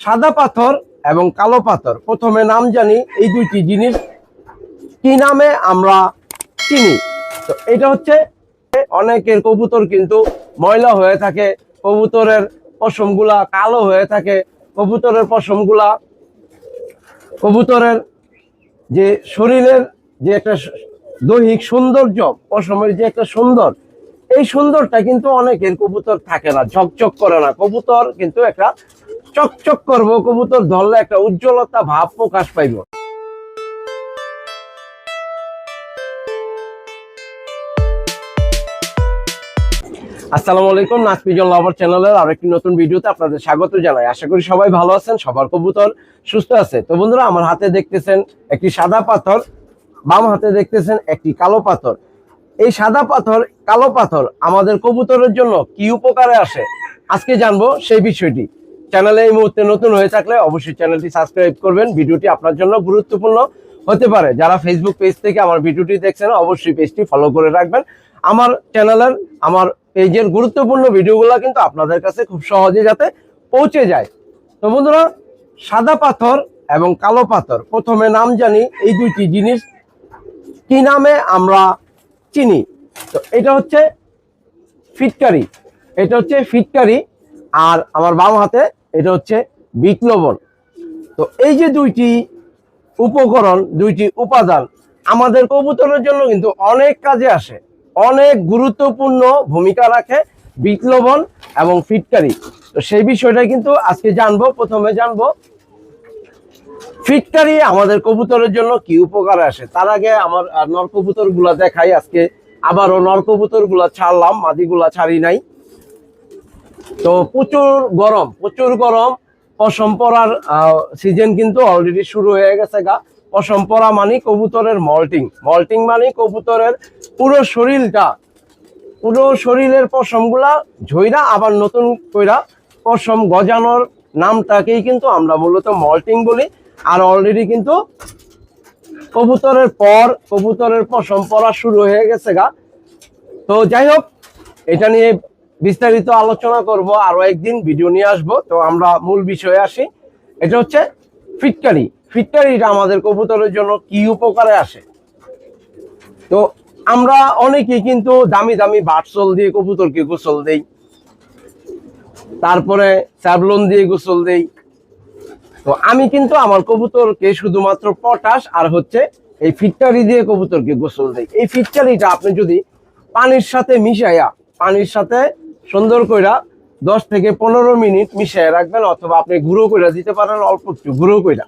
সাদা পাথর এবং কালো পাথর। প্রথমে নাম জানি এই দুইটি জিনিস। কি নামে আমরা চিনি? তো এটা হচ্ছে অনেকের কবুতর কিন্তু ময়লা হয়ে থাকে, কবুতরের পশমগুলা কালো হয়ে থাকে, কবুতরের পশমগুলা, কবুতরের যে শরীরের যে একটা দৈহিক সৌন্দর্য, পশমের যে একটা সুন্দর, এই সুন্দরটা কিন্তু অনেকের কবুতর থাকে না, ঝকঝক করে না। কবুতর কিন্তু একটা চকচক করব, কবুতর ধরলে একটা উজ্জ্বলতা ভাব প্রকাশ পাইব। আসসালামু আলাইকুম নাচপিজন লাভার চ্যানেলের আরেকটি নতুন ভিডিওতে আপনাদের স্বাগত জানাই। আশা করি সবাই ভালো আছেন, সবার কবুতর সুস্থ আছে। তো বন্ধুরা, আমার হাতে দেখতেছেন একটি সাদা পাথর, বাম হাতে দেখতেছেন একটি কালো পাথর। এই সাদা পাথর, কালো পাথর আমাদের কবুতরের জন্য কি উপকারে আসে? আজকে জানব সেই বিষয়টি। চ্যানেলে এই মুহূর্তে নতুন হয়ে থাকলে অবশ্যই চ্যানেলটি সাবস্ক্রাইব করবেন। ভিডিওটি আপনার জন্য গুরুত্বপূর্ণ হতে পারে। যারা ফেসবুক পেজ থেকে আমার ভিডিওটি দেখছেন, অবশ্যই পেজটি ফলো করে রাখবেন। আমার চ্যানেলের, আমার পেজের গুরুত্বপূর্ণ ভিডিওগুলো কিন্তু আপনাদের কাছে খুব সহজে যাতে পৌঁছে যায়। তো বন্ধুরা, সাদা পাথর এবং কালো পাথর, প্রথমে নাম জানি এই দুইটি জিনিস। কি নামে আমরা চিনি? তো এটা হচ্ছে ফিটকারি। এটা হচ্ছে ফিটকারি। আর আমার বাম হাতে এটা হচ্ছে বিট তো এই যে দুইটি উপকরণ দুইটি উপাদান আমাদের কবুতরের জন্য কিন্তু অনেক কাজে আসে অনেক গুরুত্বপূর্ণ ভূমিকা রাখে বিট এবং ফিটকারি। তো সেই বিষয়টা কিন্তু আজকে জানব প্রথমে জানব ফিটকারি আমাদের কবুতরের জন্য কি উপকার আসে। তার আগে আমার আহ, নর কবুতরগুলা দেখাই আজকে আবারও নর কবুতরগুলা ছাড়লাম মাদি গুলা ছাড়ি নাই। তো প্রচুর গরম প্রচুর গরম। পশম পরার সিজন কিন্তু অলরেডি শুরু হয়ে গেছে গা। পশম পরা মানে কবুতরের মল্টিং মল্টিং মানে কবুতরের পুরো শরীরটা। পুরো শরীরের পশমগুলা ঝইরা আবার নতুন কইরা পশম গজানোর নামটাকেই কিন্তু আমরা মূলত মল্টিং বলি। আর অলরেডি কিন্তু কবুতরের পর, কবুতরের পশম পরা শুরু হয়ে গেছে গা। তো যাই হোক, এটা নিয়ে বিস্তারিত আলোচনা করব, আরও একদিন ভিডিও নিয়ে আসব। তো আমরা মূল বিষয়ে আসি। এটা হচ্ছে ফিটকারি। ফিটকারিটা আমাদের কবুতরের জন্য কি উপকারে আসে? তো আমরা অনেকেই কিন্তু দামি দামি বাটসল দিয়ে কবুতরকে গোসল দেই। তারপরে স্যাবলন দিয়ে গোসল দেই। তো আমি কিন্তু আমার কবুতরকে শুধুমাত্র পটাশ আর হচ্ছে এই ফিটকারি দিয়ে কবুতরকে গোসল দেই। এই ফিটকারিটা আপনি যদি পানির সাথে মিশাইয়া, পানির সাথে সুন্দর কইরা দশ থেকে পনেরো মিনিট মিশাইয়া রাখবেন অথবা আপনি গুঁড়ো কইরা দিতে পারেন, অল্প একটু গুঁড়ো কইরা।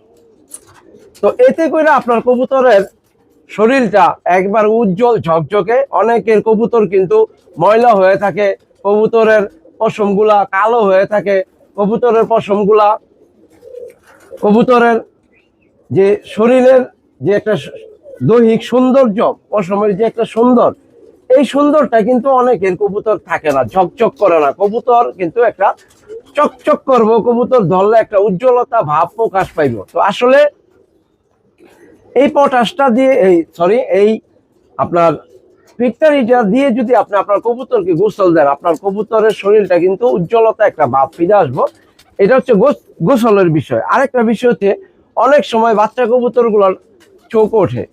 তো এতে কইরা আপনার কবুতরের শরীরটা একবার উজ্জ্বল, ঝকঝকে। অনেকের কবুতর কিন্তু ময়লা হয়ে থাকে, কবুতরের পশমগুলা কালো হয়ে থাকে। কবুতরের পশমগুলা, কবুতরের যে শরীরের যে একটা দৈহিক সৌন্দর্য, পশমের যে একটা সুন্দর এই সুন্দরটা কিন্তু অনেকের কবুতর থাকে না, ঝকঝক করে না। কবুতর কিন্তু একটা চকচক করব, কবুতর ধরলে একটা উজ্জ্বলতা ভাব প্রকাশ পাইব। তো আসলে এই পটাশটা দিয়ে, এই সরি এই আপনার পিকচারিটা দিয়ে যদি আপনি আপনার কবুতরকে গোসল দেন, আপনার কবুতরের শরীরটা কিন্তু উজ্জ্বলতা একটা ভাব ফিরে আসব। এটা হচ্ছে গোস- গোসলের বিষয়। আরেকটা বিষয় হচ্ছে, অনেক সময় বাচ্চা কবুতরগুলোর চোখ ওঠে।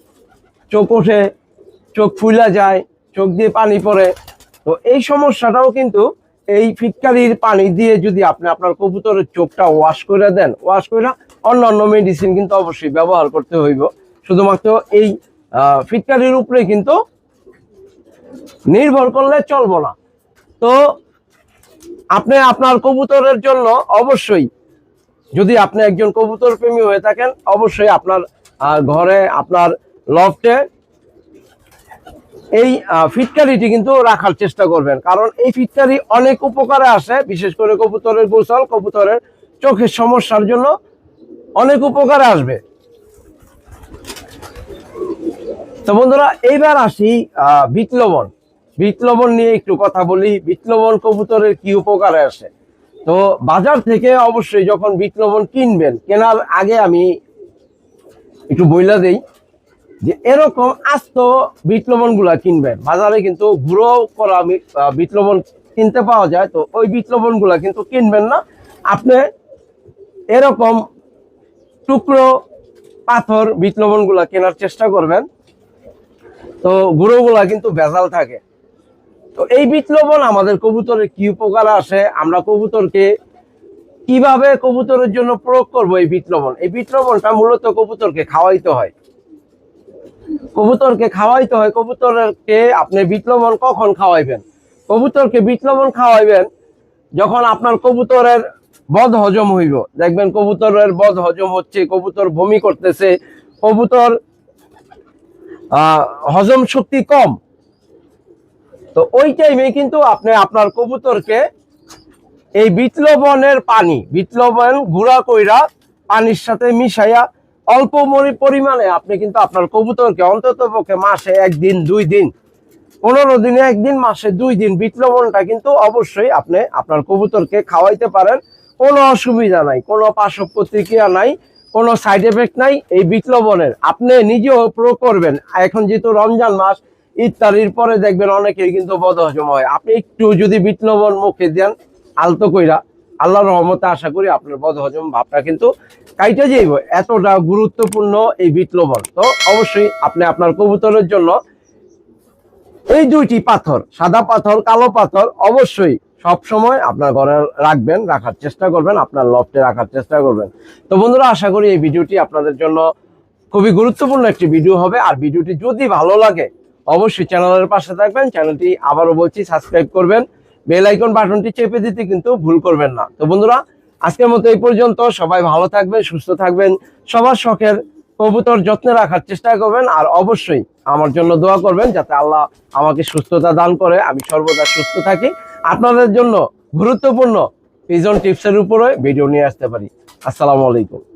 চোখ ওঠে, চোখ ফুলা যায় চোখ দিয়ে পানি পড়ে। তো এই সমস্যাটাও কিন্তু এই ফিটকারির পানি দিয়ে যদি আপনি আপনার কবুতরের চোখটা ওয়াশ করে দেন ওয়াশ করে অন্যান্য মেডিসিন কিন্তু অবশ্যই ব্যবহার করতে হইব। শুধুমাত্র এই ফিটকারির উপরে কিন্তু নির্ভর করলে চলবো না। তো আপনি আপনার কবুতরের জন্য অবশ্যই যদি আপনি একজন কবুতর প্রেমী হয়ে থাকেন, অবশ্যই আপনার ঘরে, আপনার লফটে এই ফিটকারিটি কিন্তু রাখার চেষ্টা করবেন। কারণ এই ফিটকারি অনেক উপকারে আসে, বিশেষ করে কবুতরের গোসল, কবুতরের চোখের সমস্যার জন্য অনেক উপকারে আসবে। তো বন্ধুরা, এইবার আসি বিট লবণ নিয়ে একটু কথা বলি বিট লবণ কবুতরের কি উপকারে আসে। তো বাজার থেকে অবশ্যই যখন বিট লবণ কিনবেন, কেনার আগে আমি একটু বইলা দেই। যে এরকম আস্ত বিটগুলা কিনবেন। বাজারে কিন্তু গুঁড়ো করা বিট কিনতে পাওয়া যায়। তো ওই বিটগুলা কিন্তু কিনবেন না। আপনি এরকম টুকরো পাথর বিট লবণগুলা কেনার চেষ্টা করবেন। তো গুঁড়োগুলা কিন্তু ভেজাল থাকে। তো এই বিট আমাদের কবুতরের কি উপকার আসে? আমরা কবুতরকে কীভাবে কবুতরের জন্য প্রয়োগ করব এই বিট এই বিট মূলত কবুতরকে খাওয়াইতে হয়। কবুতরকে খাওয়াইতে হয়, কবুতরকে আপনি বিট লবণ কখন খাওয়াইবেন? কবুতরকে বিট লবণ খাওয়াইবেন যখন আপনার কবুতরের বদ হজম হইব। দেখবেন কবুতরের বদ হজম হচ্ছে, কবুতর বমি করতেছে, কবুতর হজম শক্তি কম। তো ওই টাইমে কিন্তু আপনি আপনার কবুতরকে এই বিট লবণের পানি বিট লবণ গুঁড়া কইরা পানির সাথে মিশাইয়া অল্প পরিমাণে আপনি কিন্তু আপনার কবুতরকে অন্তত পক্ষে মাসে একদিন, দুই দিন, পনেরো দিনে একদিন, মাসে দুই দিন বিট লবণটা কিন্তু অবশ্যই আপনি আপনার কবুতরকে খাওয়াইতে পারেন। কোনো অসুবিধা নাই, কোনো পার্শ্ব প্রতিক্রিয়া নাই, কোনো সাইড এফেক্ট নাই। এই বিট লবণের আপনি নিজেও প্রয়োগ করবেন। এখন যেহেতু রমজান মাস ইত্যাদির পরে দেখবেন অনেকেই কিন্তু বদহজম হয়। আপনি একটু যদি বিট লবণ মুখে দেন, আলতো কইরা আল্লাহর রহমতে আশা করি আপনার বদহজম ভাবটা কিন্তু কাইটে যাইব। এতটা গুরুত্বপূর্ণ এই বিট লবণ তো অবশ্যই আপনি আপনার কবুতরের জন্য এই দুইটি পাথর, সাদা পাথর, কালো পাথর অবশ্যই সব সময় আপনার ঘরে রাখবেন, রাখার চেষ্টা করবেন, আপনার লফটে রাখার চেষ্টা করবেন। তো বন্ধুরা, আশা করি এই ভিডিওটি আপনাদের জন্য খুবই গুরুত্বপূর্ণ একটি ভিডিও হবে। আর ভিডিওটি যদি ভালো লাগে, অবশ্যই চ্যানেলের পাশে থাকবেন, চ্যানেলটি আবারও বলছি, সাবস্ক্রাইব করবেন। বেল আইকন বাটনটি চেপে দিতে কিন্তু ভুল করবেন না। তো বন্ধুরা, আজকের মতো এই পর্যন্ত। সবাই ভালো থাকবেন, সুস্থ থাকবেন। সবার শখের কবুতর যত্নে রাখার চেষ্টা করবেন আর অবশ্যই আমার জন্য দোয়া করবেন যাতে আল্লাহ আমাকে সুস্থতা দান করে, আমি সর্বদা সুস্থ থাকি। আপনাদের জন্য গুরুত্বপূর্ণ পিজন টিপসের উপরে ভিডিও নিয়ে আসতে পারি। আসসালামু আলাইকুম।